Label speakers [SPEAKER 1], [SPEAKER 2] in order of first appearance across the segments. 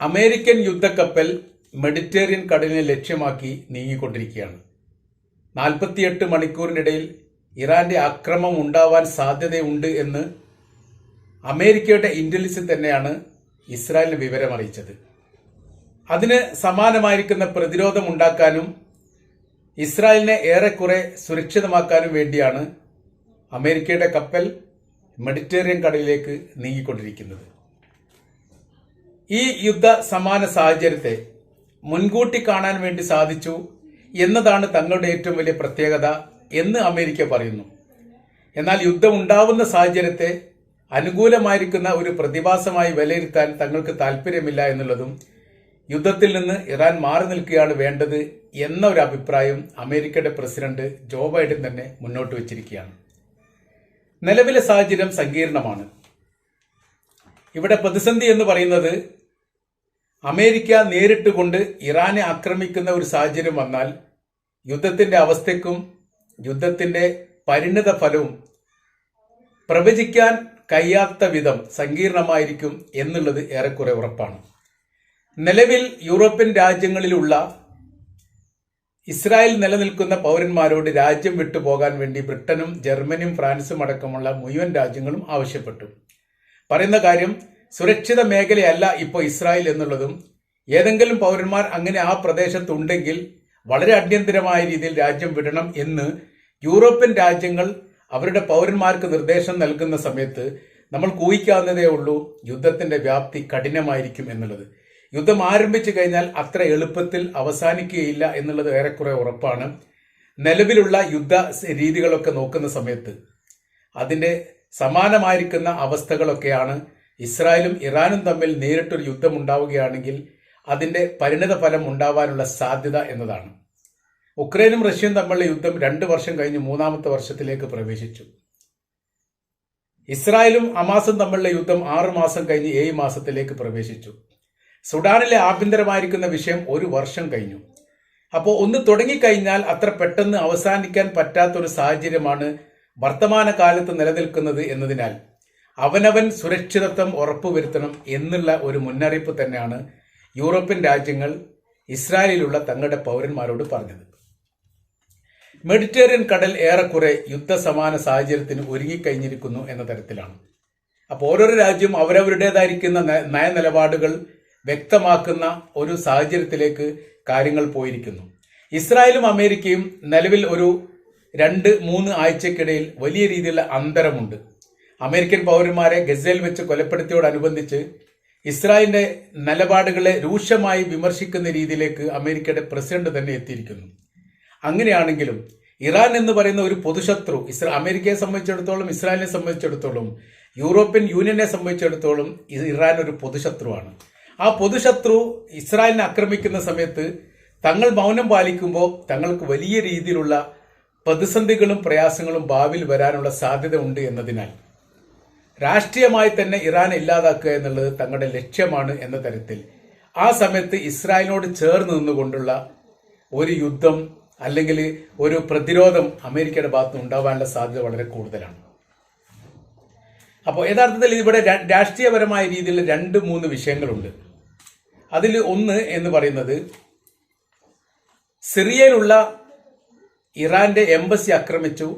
[SPEAKER 1] American യുദ്ധക്കപ്പൽ Mediterranean കടലിനെ ലക്ഷ്യമാക്കി നീങ്ങിക്കൊണ്ടിരിക്കുകയാണ്. നാൽപ്പത്തിയെട്ട് മണിക്കൂറിനിടയിൽ ഇറാന്റെ അക്രമം ഉണ്ടാവാൻ സാധ്യതയുണ്ട് എന്ന് അമേരിക്കയുടെ ഇന്റലിജൻസ് തന്നെയാണ് ഇസ്രായേലിന് വിവരം അറിയിച്ചത് അതിന് സമാനമായിരിക്കുന്ന പ്രതിരോധം ഉണ്ടാക്കാനും ഇസ്രായേലിനെ ഏറെക്കുറെ സുരക്ഷിതമാക്കാനും വേണ്ടിയാണ് അമേരിക്കയുടെ കപ്പൽ മെഡിറ്റേറിയൻ കടലിലേക്ക് നീങ്ങിക്കൊണ്ടിരിക്കുന്നത്. ഈ യുദ്ധ സമാന സാഹചര്യത്തെ മുൻകൂട്ടി കാണാൻ വേണ്ടി സാധിച്ചു എന്നതാണ് തങ്ങളുടെ ഏറ്റവും വലിയ പ്രത്യേകത എന്ന് അമേരിക്ക പറയുന്നു. എന്നാൽ യുദ്ധം ഉണ്ടാവുന്ന സാഹചര്യത്തെ അനുകൂലമായിരിക്കുന്ന ഒരു പ്രതിഭാസമായി വിലയിരുത്താൻ തങ്ങൾക്ക് താല്പര്യമില്ല എന്നുള്ളതും യുദ്ധത്തിൽ നിന്ന് ഇറാൻ മാറി നിൽക്കുകയാണ് വേണ്ടത് എന്ന ഒരു അഭിപ്രായം അമേരിക്കയുടെ പ്രസിഡന്റ് ജോ ബൈഡൻ തന്നെ മുന്നോട്ട് വച്ചിരിക്കുകയാണ്. നിലവിലെ സാഹചര്യം സങ്കീർണമാണ്. ഇവിടെ പ്രതിസന്ധി എന്ന് പറയുന്നത് അമേരിക്ക നേരിട്ട് കൊണ്ട് ഇറാനെ ആക്രമിക്കുന്ന ഒരു സാഹചര്യം വന്നാൽ യുദ്ധത്തിന്റെ അവസ്ഥയ്ക്കും യുദ്ധത്തിന്റെ പരിണിത ഫലവും പ്രവചിക്കാൻ കഴിയാത്ത വിധം സങ്കീർണമായിരിക്കും എന്നുള്ളത് ഏറെക്കുറെ ഉറപ്പാണ്. നിലവിൽ യൂറോപ്യൻ രാജ്യങ്ങളിലുള്ള ഇസ്രായേൽ നിലനിൽക്കുന്ന പൗരന്മാരോട് രാജ്യം വിട്ടുപോകാൻ വേണ്ടി ബ്രിട്ടനും ജർമ്മനിയും ഫ്രാൻസും അടക്കമുള്ള മുഴുവൻ രാജ്യങ്ങളും ആവശ്യപ്പെട്ടു. പറയുന്ന കാര്യം സുരക്ഷിത മേഖലയല്ല ഇപ്പോൾ ഇസ്രായേൽ എന്നുള്ളതും ഏതെങ്കിലും പൗരന്മാർ അങ്ങനെ ആ പ്രദേശത്തുണ്ടെങ്കിൽ വളരെ അടിയന്തരമായ രീതിയിൽ രാജ്യം വിടണം എന്ന് യൂറോപ്യൻ രാജ്യങ്ങൾ അവരുടെ പൗരന്മാർക്ക് നിർദ്ദേശം നൽകുന്ന സമയത്ത് നമ്മൾ കൂയിക്കാവുന്നതേ ഉള്ളൂ യുദ്ധത്തിന്റെ വ്യാപ്തി കഠിനമായിരിക്കും എന്നുള്ളത്. യുദ്ധം ആരംഭിച്ചു കഴിഞ്ഞാൽ അത്ര എളുപ്പത്തിൽ അവസാനിക്കുകയില്ല എന്നുള്ളത് ഏറെക്കുറെ ഉറപ്പാണ്. നിലവിലുള്ള യുദ്ധ രീതികളൊക്കെ നോക്കുന്ന സമയത്ത് അതിന്റെ സമാനമായിരിക്കുന്ന അവസ്ഥകളൊക്കെയാണ് ഇസ്രായേലും ഇറാനും തമ്മിൽ നേരിട്ടൊരു യുദ്ധം ഉണ്ടാവുകയാണെങ്കിൽ അതിന്റെ പരിണിത ഫലം ഉണ്ടാവാനുള്ള സാധ്യത എന്നതാണ്. ഉക്രൈനും റഷ്യയും തമ്മിലുള്ള യുദ്ധം രണ്ട് വർഷം കഴിഞ്ഞ് മൂന്നാമത്തെ വർഷത്തിലേക്ക് പ്രവേശിച്ചു. ഇസ്രായേലും അമാസും തമ്മിലുള്ള യുദ്ധം ആറു മാസം കഴിഞ്ഞ് ഏഴ് മാസത്തിലേക്ക് പ്രവേശിച്ചു. സുഡാനിലെ ആഭ്യന്തരമായിരിക്കുന്ന വിഷയം ഒരു വർഷം കഴിഞ്ഞു. അപ്പോൾ ഒന്ന് തുടങ്ങിക്കഴിഞ്ഞാൽ അത്ര പെട്ടെന്ന് അവസാനിക്കാൻ പറ്റാത്തൊരു സാഹചര്യമാണ് വർത്തമാന കാലത്ത് നിലനിൽക്കുന്നത് എന്നതിനാൽ അവനവൻ സുരക്ഷിതത്വം ഉറപ്പുവരുത്തണം എന്നുള്ള ഒരു മുന്നറിയിപ്പ് തന്നെയാണ് യൂറോപ്യൻ രാജ്യങ്ങൾ ഇസ്രായേലിലുള്ള തങ്ങളുടെ പൗരന്മാരോട് പറഞ്ഞത്. മെഡിറ്ററേനിയൻ കടൽ ഏറെക്കുറെ യുദ്ധസമാന സാഹചര്യത്തിന് ഒരുങ്ങിക്കഴിഞ്ഞിരിക്കുന്നു എന്ന തരത്തിലാണ്. അപ്പോൾ ഓരോരോ രാജ്യവും അവരവരുടേതായിരിക്കുന്ന നയനിലപാടുകൾ വ്യക്തമാക്കുന്ന ഒരു സാഹചര്യത്തിലേക്ക് കാര്യങ്ങൾ പോയിരിക്കുന്നു. ഇസ്രായേലും അമേരിക്കയും നിലവിൽ ഒരു രണ്ട് മൂന്ന് ആഴ്ചക്കിടയിൽ വലിയ രീതിയിലുള്ള അന്തരമുണ്ട്. അമേരിക്കൻ പൗരന്മാരെ ഗസയിൽ വെച്ച് കൊലപ്പെടുത്തിയോടനുബന്ധിച്ച് ഇസ്രായേലിന്റെ നിലപാടുകളെ രൂക്ഷമായി വിമർശിക്കുന്ന രീതിയിലേക്ക് അമേരിക്കയുടെ പ്രസിഡന്റ് തന്നെ എത്തിയിരിക്കുന്നു. അങ്ങനെയാണെങ്കിലും ഇറാൻ എന്ന് പറയുന്ന ഒരു പൊതുശത്രു ഇസ്ര അമേരിക്കയെ സംബന്ധിച്ചിടത്തോളം ഇസ്രായേലിനെ സംബന്ധിച്ചിടത്തോളം യൂറോപ്യൻ യൂണിയനെ സംബന്ധിച്ചിടത്തോളം ഇറാൻ ഒരു പൊതുശത്രുവാണ്. ആ പൊതുശത്രു ഇസ്രായേലിനെ ആക്രമിക്കുന്ന സമയത്ത് തങ്ങൾ മൗനം പാലിക്കുമ്പോൾ തങ്ങൾക്ക് വലിയ രീതിയിലുള്ള പ്രതിസന്ധികളും പ്രയാസങ്ങളും ഭാവിയിൽ വരാനുള്ള സാധ്യത ഉണ്ട് എന്നതിനാൽ രാഷ്ട്രീയമായി തന്നെ ഇറാൻ ഇല്ലാതാക്കുക എന്നുള്ളത് തങ്ങളുടെ ലക്ഷ്യമാണ് എന്ന തരത്തിൽ ആ സമയത്ത് ഇസ്രായേലിനോട് ചേർന്ന് നിന്നുകൊണ്ടുള്ള ഒരു യുദ്ധം അല്ലെങ്കിൽ ഒരു പ്രതിരോധം അമേരിക്കയുടെ ഭാഗത്ത് ഉണ്ടാവാനുള്ള സാധ്യത വളരെ കൂടുതലാണ്. അപ്പോൾ യഥാർത്ഥത്തിൽ ഇവിടെ രാഷ്ട്രീയപരമായ രീതിയിൽ രണ്ട് മൂന്ന് വിഷയങ്ങളുണ്ട്. അതിൽ ഒന്ന് എന്ന് പറയുന്നത് സിറിയയിലുള്ള ഇറാന്റെ എംബസി ആക്രമിച്ചു.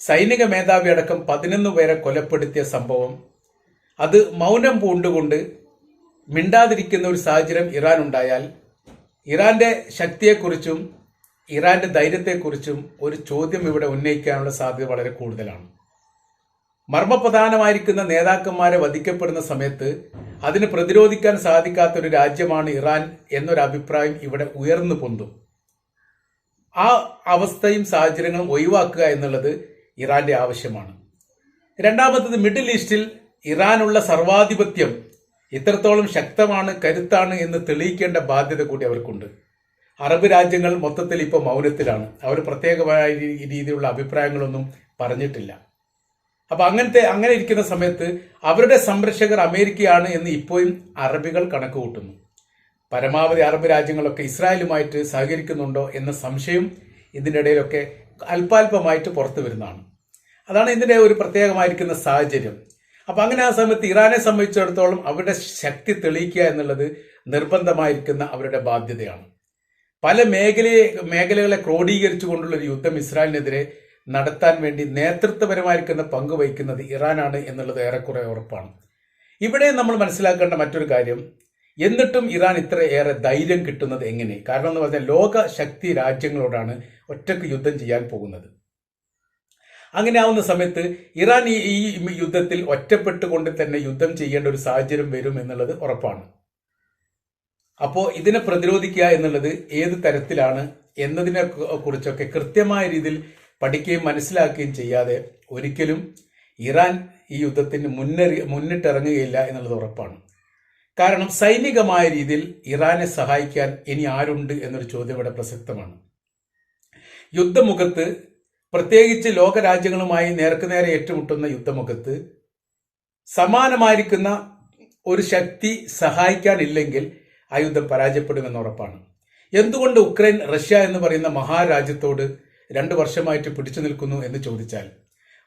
[SPEAKER 1] സൈനിക മേധാവി അടക്കം പതിനൊന്ന് പേരെ കൊലപ്പെടുത്തിയ സംഭവം. അത് മൗനം പൂണ്ടുകൊണ്ട് മിണ്ടാതിരിക്കുന്ന ഒരു സാഹചര്യം ഇറാൻ ഉണ്ടായാൽ ഇറാന്റെ ശക്തിയെക്കുറിച്ചും ഇറാന്റെ ധൈര്യത്തെക്കുറിച്ചും ഒരു ചോദ്യം ഇവിടെ ഉന്നയിക്കാനുള്ള സാധ്യത വളരെ കൂടുതലാണ്. മർമ്മപ്രധാനമായിരിക്കുന്ന നേതാക്കന്മാരെ വധിക്കപ്പെടുന്ന സമയത്ത് അതിന് പ്രതിരോധിക്കാൻ സാധിക്കാത്തൊരു രാജ്യമാണ് ഇറാൻ എന്നൊരു അഭിപ്രായം ഇവിടെ ഉയർന്നു പൊന്തും. ആ അവസ്ഥയും സാഹചര്യങ്ങളും ഒഴിവാക്കുക എന്നുള്ളത് ഇറാന്റെ ആവശ്യമാണ്. രണ്ടാമത്തത് മിഡിൽ ഈസ്റ്റിൽ ഇറാനുള്ള സർവാധിപത്യം ഇത്രത്തോളം ശക്തമാണ് കരുത്താണ് എന്ന് തെളിയിക്കേണ്ട ബാധ്യത കൂടി അവർക്കുണ്ട്. അറബ് രാജ്യങ്ങൾ മൊത്തത്തിൽ ഇപ്പോൾ മൗനത്തിലാണ്. അവർ പ്രത്യേകമായ രീതിയിലുള്ള അഭിപ്രായങ്ങളൊന്നും പറഞ്ഞിട്ടില്ല. അപ്പോൾ അങ്ങനത്തെ അങ്ങനെ ഇരിക്കുന്ന സമയത്ത് അവരുടെ സംരക്ഷകർ അമേരിക്കയാണ് എന്ന് ഇപ്പോഴും അറബികൾ കണക്ക് കൂട്ടുന്നു പരമാവധി അറബ് രാജ്യങ്ങളൊക്കെ ഇസ്രായേലുമായിട്ട് സഹകരിക്കുന്നുണ്ടോ എന്ന സംശയം ഇതിന്റെ ഇടയിലൊക്കെ അല്പാൽപമായിട്ട് പുറത്തു വരുന്നതാണ്. അതാണ് ഇതിന്റെ ഒരു പ്രത്യേകമായിരിക്കുന്ന സാഹചര്യം. അപ്പൊ അങ്ങനെ ആ സമയത്ത് ഇറാനെ സംബന്ധിച്ചിടത്തോളം അവരുടെ ശക്തി തെളിയിക്കുക എന്നുള്ളത് നിർബന്ധമായിരിക്കുന്ന അവരുടെ ബാധ്യതയാണ്. പല മേഖലയെ മേഖലകളെ ക്രോഡീകരിച്ചുകൊണ്ടുള്ള ഒരു യുദ്ധം ഇസ്രായേലിനെതിരെ നടത്താൻ വേണ്ടി നേതൃത്വപരമായിരിക്കുന്ന പങ്ക് വഹിക്കുന്നത് ഇറാനാണ് എന്നുള്ളത് ഏറെക്കുറെ ഉറപ്പാണ്. ഇവിടെ നമ്മൾ മനസ്സിലാക്കേണ്ട മറ്റൊരു കാര്യം എന്നിട്ടും ഇറാൻ ഇത്ര ഏറെ ധൈര്യം കിട്ടുന്നത് എങ്ങനെ? കാരണം എന്ന് പറഞ്ഞാൽ ലോക ശക്തി രാജ്യങ്ങളോടാണ് ഒറ്റയ്ക്ക് യുദ്ധം ചെയ്യാൻ പോകുന്നത്. അങ്ങനെ ആവുന്ന സമയത്ത് ഇറാൻ ഈ ഈ യുദ്ധത്തിൽ ഒറ്റപ്പെട്ടുകൊണ്ട് തന്നെ യുദ്ധം ചെയ്യേണ്ട ഒരു സാഹചര്യം വരും എന്നുള്ളത് ഉറപ്പാണ്. അപ്പോൾ ഇതിനെ പ്രതിരോധിക്കുക എന്നുള്ളത് ഏത് തരത്തിലാണ് എന്നതിനെ കുറിച്ചൊക്കെ കൃത്യമായ രീതിയിൽ പഠിക്കുകയും മനസ്സിലാക്കുകയും ചെയ്യാതെ ഒരിക്കലും ഇറാൻ ഈ യുദ്ധത്തിന് മുന്നറി മുന്നിട്ടിറങ്ങുകയില്ല എന്നുള്ളത് ഉറപ്പാണ്. കാരണം സൈനികമായ രീതിയിൽ ഇറാനെ സഹായിക്കാൻ ഇനി ആരുണ്ട് എന്നൊരു ചോദ്യം ഇവിടെ പ്രസക്തമാണ്. യുദ്ധമുഖത്ത് പ്രത്യേകിച്ച് ലോകരാജ്യങ്ങളുമായി നേർക്കുനേരെ ഏറ്റുമുട്ടുന്ന യുദ്ധമുഖത്ത് സമാനമായിരിക്കുന്ന ഒരു ശക്തി സഹായിക്കാനില്ലെങ്കിൽ ആ യുദ്ധം പരാജയപ്പെടുമെന്ന് ഉറപ്പാണ്. എന്തുകൊണ്ട് ഉക്രൈൻ റഷ്യ എന്ന് പറയുന്ന മഹാരാജ്യത്തോട് രണ്ട് വർഷമായിട്ട് പിടിച്ചു നിൽക്കുന്നു എന്ന് ചോദിച്ചാൽ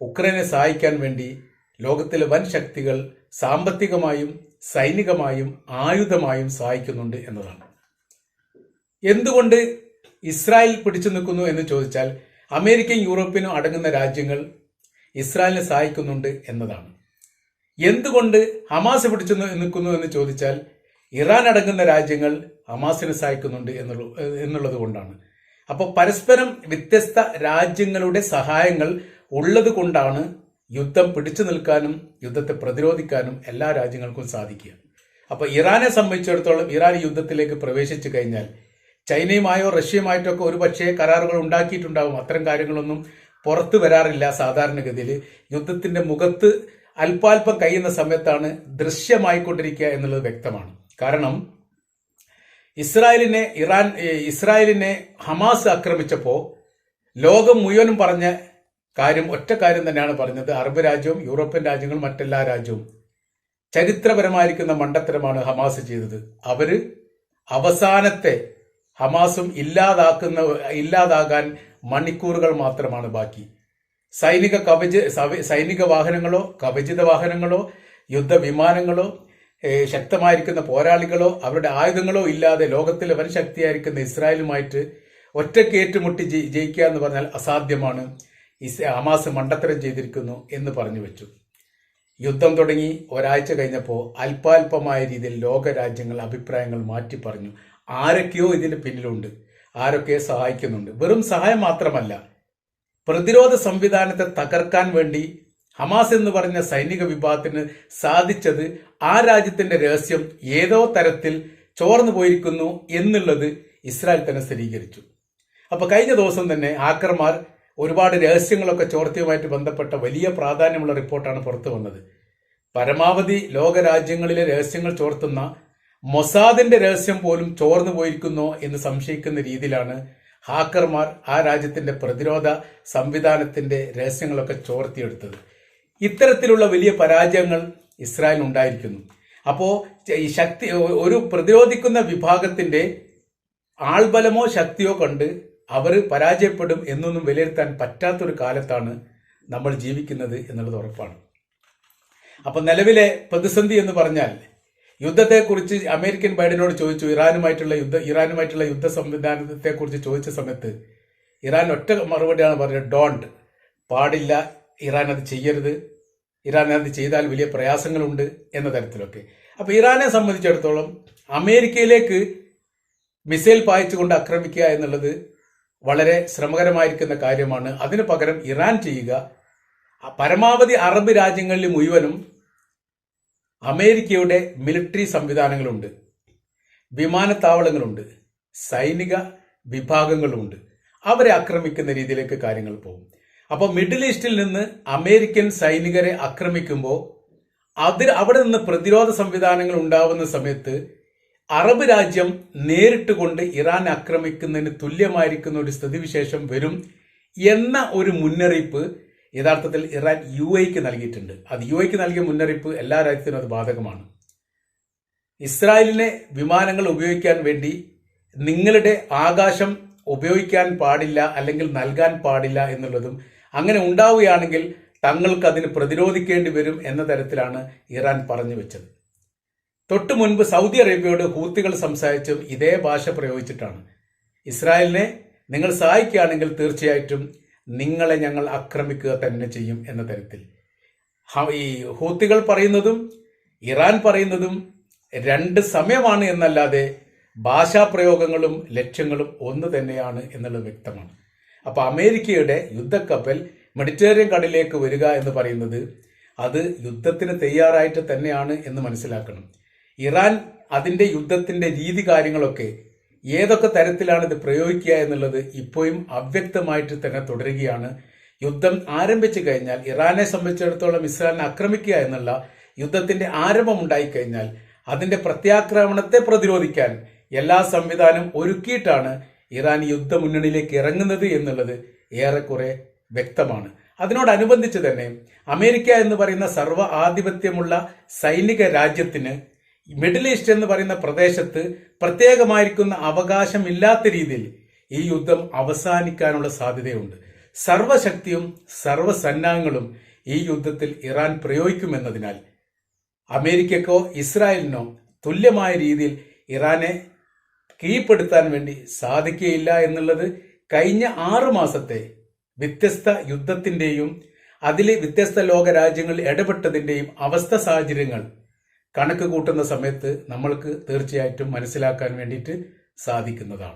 [SPEAKER 1] ഉക്രൈനെ സഹായിക്കാൻ വേണ്ടി ലോകത്തിലെ വൻ ശക്തികൾ സാമ്പത്തികമായും സൈനികമായും ആയുധമായും സഹായിക്കുന്നുണ്ട് എന്നതാണ്. എന്തുകൊണ്ട് ഇസ്രായേൽ പിടിച്ചു നിൽക്കുന്നു എന്ന് ചോദിച്ചാൽ അമേരിക്കയും യൂറോപ്പിനും അടങ്ങുന്ന രാജ്യങ്ങൾ ഇസ്രായേലിനെ സഹായിക്കുന്നുണ്ട് എന്നതാണ്. എന്തുകൊണ്ട് ഹമാസ് പിടിച്ചു നിൽക്കുന്നു എന്ന് ചോദിച്ചാൽ ഇറാൻ അടങ്ങുന്ന രാജ്യങ്ങൾ ഹമാസിനെ സഹായിക്കുന്നുണ്ട് എന്നുള്ളത് കൊണ്ടാണ്. അപ്പോൾ പരസ്പരം വ്യത്യസ്ത രാജ്യങ്ങളുടെ സഹായങ്ങൾ ഉള്ളത് കൊണ്ടാണ് യുദ്ധം പിടിച്ചു നിൽക്കാനും യുദ്ധത്തെ പ്രതിരോധിക്കാനും എല്ലാ രാജ്യങ്ങൾക്കും സാധിക്കുക. അപ്പോൾ ഇറാനെ സംബന്ധിച്ചിടത്തോളം ഇറാൻ യുദ്ധത്തിലേക്ക് പ്രവേശിച്ചു കഴിഞ്ഞാൽ ചൈനയുമായോ റഷ്യയുമായിട്ടോ ഒക്കെ ഒരു പക്ഷേ കരാറുകൾ ഉണ്ടാക്കിയിട്ടുണ്ടാവും. അത്തരം കാര്യങ്ങളൊന്നും പുറത്തു വരാറില്ല സാധാരണഗതിയിൽ. യുദ്ധത്തിന്റെ മുഖത്ത് അല്പാൽപ്പം കഴിയുന്ന സമയത്താണ് ദൃശ്യമായിക്കൊണ്ടിരിക്കുക എന്നുള്ളത് വ്യക്തമാണ്. കാരണം ഇസ്രായേലിനെ ഇറാൻ ഇസ്രായേലിനെ ഹമാസ് ആക്രമിച്ചപ്പോൾ ലോകം മുഴുവനും പറഞ്ഞ കാര്യം ഒറ്റ കാര്യം തന്നെയാണ് പറഞ്ഞത്. അറബ് രാജ്യവും യൂറോപ്യൻ രാജ്യങ്ങളും മറ്റെല്ലാ രാജ്യവും ചരിത്രപരമായിരിക്കുന്ന മണ്ടത്തരമാണ് ഹമാസ് ചെയ്തത്. അവർ അവസാനത്തെ ഹമാസും ഇല്ലാതാക്കുന്ന ഇല്ലാതാകാൻ മണിക്കൂറുകൾ മാത്രമാണ് ബാക്കി. സൈനിക കവച സൈനിക വാഹനങ്ങളോ കവചിത വാഹനങ്ങളോ യുദ്ധവിമാനങ്ങളോ ശക്തമായിരിക്കുന്ന പോരാളികളോ അവരുടെ ആയുധങ്ങളോ ഇല്ലാതെ ലോകത്തിലെ വൻ ശക്തിയായിരിക്കുന്ന ഇസ്രായേലുമായിട്ട് ഒറ്റക്കേറ്റുമുട്ടി ജയിക്കുക എന്ന് പറഞ്ഞാൽ അസാധ്യമാണ്. ഹമാസ് മണ്ടത്തരം ചെയ്തിരിക്കുന്നു എന്ന് പറഞ്ഞു വെച്ചു. യുദ്ധം തുടങ്ങി. ഒരാഴ്ച കഴിഞ്ഞപ്പോൾ അല്പാൽപമായ രീതിയിൽ ലോകരാജ്യങ്ങൾ അഭിപ്രായങ്ങൾ മാറ്റി പറഞ്ഞു. ആരൊക്കെയോ ഇതിന് പിന്നിലുണ്ട്. ആരൊക്കെയോ സഹായിക്കുന്നുണ്ട്. വെറും സഹായം മാത്രമല്ല പ്രതിരോധ സംവിധാനത്തെ തകർക്കാൻ വേണ്ടി ഹമാസ് എന്ന് പറഞ്ഞ സൈനിക വിഭാഗത്തിന് സാധിച്ചത് ആ രാജ്യത്തിന്റെ രഹസ്യം ഏതോ തരത്തിൽ ചോർന്നു പോയിരിക്കുന്നു എന്നുള്ളത് ഇസ്രായേൽ തന്നെ സ്ഥിരീകരിച്ചു. അപ്പൊ കഴിഞ്ഞ ദിവസം തന്നെ ഹാക്കർമാർ ഒരുപാട് രഹസ്യങ്ങളൊക്കെ ചോർത്തിയുമായിട്ട് ബന്ധപ്പെട്ട വലിയ പ്രാധാന്യമുള്ള റിപ്പോർട്ടാണ് പുറത്തു വന്നത്. പരമാവധി ലോകരാജ്യങ്ങളിലെ രഹസ്യങ്ങൾ ചോർത്തുന്ന മൊസാദിന്റെ രഹസ്യം പോലും ചോർന്നു പോയിരിക്കുന്നോ എന്ന് സംശയിക്കുന്ന രീതിയിലാണ് ഹാക്കർമാർ ആ രാജ്യത്തിന്റെ പ്രതിരോധ സംവിധാനത്തിന്റെ രഹസ്യങ്ങളൊക്കെ ചോർത്തിയെടുത്തത്. ഇത്തരത്തിലുള്ള വലിയ പരാജയങ്ങൾ ഇസ്രായേൽ ഉണ്ടായിരിക്കുന്നു. അപ്പോൾ ഈ ശക്തി ഒരു പ്രതിരോധിക്കുന്ന വിഭാഗത്തിന്റെ ആൾബലമോ ശക്തിയോ കണ്ട് അവർ പരാജയപ്പെടും എന്നൊന്നും വിലയിരുത്താൻ പറ്റാത്തൊരു കാലത്താണ് നമ്മൾ ജീവിക്കുന്നത് എന്നുള്ളത് ഉറപ്പാണ്. അപ്പൊ നിലവിലെ പ്രതിസന്ധി എന്ന് പറഞ്ഞാൽ യുദ്ധത്തെക്കുറിച്ച് അമേരിക്കൻ ബൈഡനോട് ചോദിച്ചു ഇറാനുമായിട്ടുള്ള യുദ്ധ ഇറാനുമായിട്ടുള്ള യുദ്ധ സംവിധാനത്തെക്കുറിച്ച് ചോദിച്ച സമയത്ത് ഇറാൻ ഒറ്റ മറുപടിയാണ് പറഞ്ഞത് ഡോണ്ട് പാടില്ല. ഇറാൻ അത് ചെയ്യരുത്. ഇറാൻ അത് ചെയ്താൽ വലിയ പ്രയാസങ്ങളുണ്ട് എന്ന തരത്തിലൊക്കെ. അപ്പോൾ ഇറാനെ സംബന്ധിച്ചിടത്തോളം അമേരിക്കയിലേക്ക് മിസൈൽ പായിച്ചുകൊണ്ട് ആക്രമിക്കുക എന്നുള്ളത് വളരെ ശ്രമകരമായിരിക്കുന്ന കാര്യമാണ്. അതിന് പകരം ഇറാൻ ചെയ്യുക. പരമാവധി അറബ് രാജ്യങ്ങളിൽ മുഴുവനും അമേരിക്കയുടെ മിലിറ്ററി സംവിധാനങ്ങളുണ്ട്. വിമാനത്താവളങ്ങളുണ്ട്. സൈനിക വിഭാഗങ്ങളുണ്ട്. അവരെ ആക്രമിക്കുന്ന രീതിയിലേക്ക് കാര്യങ്ങൾ പോകും. അപ്പോൾ മിഡിൽ ഈസ്റ്റിൽ നിന്ന് അമേരിക്കൻ സൈനികരെ ആക്രമിക്കുമ്പോൾ അതിൽ അവിടെ നിന്ന് പ്രതിരോധ സംവിധാനങ്ങൾ ഉണ്ടാവുന്ന സമയത്ത് അറബ് രാജ്യം നേരിട്ട് കൊണ്ട് ഇറാൻ ആക്രമിക്കുന്നതിന് തുല്യമായിരിക്കുന്ന ഒരു സ്ഥിതിവിശേഷം വരും എന്ന ഒരു മുന്നറിയിപ്പ് യഥാർത്ഥത്തിൽ ഇറാൻ യു എക്ക് നൽകിയിട്ടുണ്ട്. അത് യു എക്ക് നൽകിയ മുന്നറിയിപ്പ് എല്ലാ രാജ്യത്തിനും അത് ബാധകമാണ്. ഇസ്രായേലിനെ വിമാനങ്ങൾ ഉപയോഗിക്കാൻ വേണ്ടി നിങ്ങളുടെ ആകാശം ഉപയോഗിക്കാൻ പാടില്ല അല്ലെങ്കിൽ നൽകാൻ പാടില്ല എന്നുള്ളതും അങ്ങനെ ഉണ്ടാവുകയാണെങ്കിൽ തങ്ങൾക്ക് അതിന് പ്രതിരോധിക്കേണ്ടി വരും എന്ന തരത്തിലാണ് ഇറാൻ പറഞ്ഞു വെച്ചത്. തൊട്ടു മുൻപ് സൗദി അറേബ്യയോട് ഹൂത്തികൾ സംസാരിച്ചും ഇതേ ഭാഷ പ്രയോഗിച്ചിട്ടാണ്. ഇസ്രായേലിനെ നിങ്ങൾ സഹായിക്കുകയാണെങ്കിൽ തീർച്ചയായിട്ടും നിങ്ങളെ ഞങ്ങൾ ആക്രമിക്കുക തന്നെ ചെയ്യും എന്ന തരത്തിൽ. ഈ ഹൂത്തികൾ പറയുന്നതും ഇറാൻ പറയുന്നതും രണ്ട് സമയമാണ് എന്നല്ലാതെ ഭാഷാപ്രയോഗങ്ങളും ലക്ഷ്യങ്ങളും ഒന്ന് തന്നെയാണ് എന്നുള്ളത് വ്യക്തമാണ്. അപ്പോൾ അമേരിക്കയുടെ യുദ്ധക്കപ്പൽ മെഡിറ്ററേനിയൻ കടലിലേക്ക് വരിക എന്ന് പറയുന്നത് അത് യുദ്ധത്തിന് തയ്യാറായിട്ട് തന്നെയാണ് എന്ന് മനസ്സിലാക്കണം. ഇറാൻ അതിന്റെ യുദ്ധത്തിന്റെ രീതി കാര്യങ്ങളൊക്കെ ഏതൊക്കെ തരത്തിലാണ് ഇത് പ്രയോഗിക്കുക എന്നുള്ളത് ഇപ്പോഴും അവ്യക്തമായിട്ട് തന്നെ തുടരുകയാണ്. യുദ്ധം ആരംഭിച്ചു കഴിഞ്ഞാൽ ഇറാനെ സംബന്ധിച്ചിടത്തോളം ഇസ്രായേലിനെ ആക്രമിക്കുക എന്നുള്ള യുദ്ധത്തിന്റെ ആരംഭം ഉണ്ടായിക്കഴിഞ്ഞാൽ അതിന്റെ പ്രത്യാക്രമണത്തെ പ്രതിരോധിക്കാൻ എല്ലാ സംവിധാനം ഒരുക്കിയിട്ടാണ് ഇറാൻ യുദ്ധ യുദ്ധമുന്നണിയിലേക്ക് ഇറങ്ങുന്നത് എന്നുള്ളത് ഏറെക്കുറെ വ്യക്തമാണ്. അതിനോടനുബന്ധിച്ച് തന്നെ അമേരിക്ക എന്ന് പറയുന്ന സർവ ആധിപത്യമുള്ള സൈനിക രാജ്യത്തിന് മിഡിൽ ഈസ്റ്റ് എന്ന് പറയുന്ന പ്രദേശത്ത് പ്രത്യേകമായിരിക്കുന്ന അവകാശം ഇല്ലാത്ത രീതിയിൽ ഈ യുദ്ധം അവസാനിക്കാനുള്ള സാധ്യതയുണ്ട്. സർവശക്തിയും സർവസന്നാഹങ്ങളും ഈ യുദ്ധത്തിൽ ഇറാൻ പ്രയോഗിക്കുമെന്നതിനാൽ അമേരിക്കക്കോ ഇസ്രായേലിനോ തുല്യമായ രീതിയിൽ ഇറാനെ കീഴ്പ്പെടുത്താൻ വേണ്ടി സാധിക്കുകയില്ല എന്നുള്ളത് കഴിഞ്ഞ ആറു മാസത്തെ വ്യത്യസ്ത യുദ്ധത്തിന്റെയും അതിൽ വ്യത്യസ്ത ലോക രാജ്യങ്ങൾ ഇടപെട്ടതിന്റെയും അവസ്ഥ സാഹചര്യങ്ങൾ കണക്ക് കൂട്ടുന്ന സമയത്ത് നമ്മൾക്ക് തീർച്ചയായിട്ടും മനസ്സിലാക്കാൻ വേണ്ടിയിട്ട് സാധിക്കുന്നതാണ്.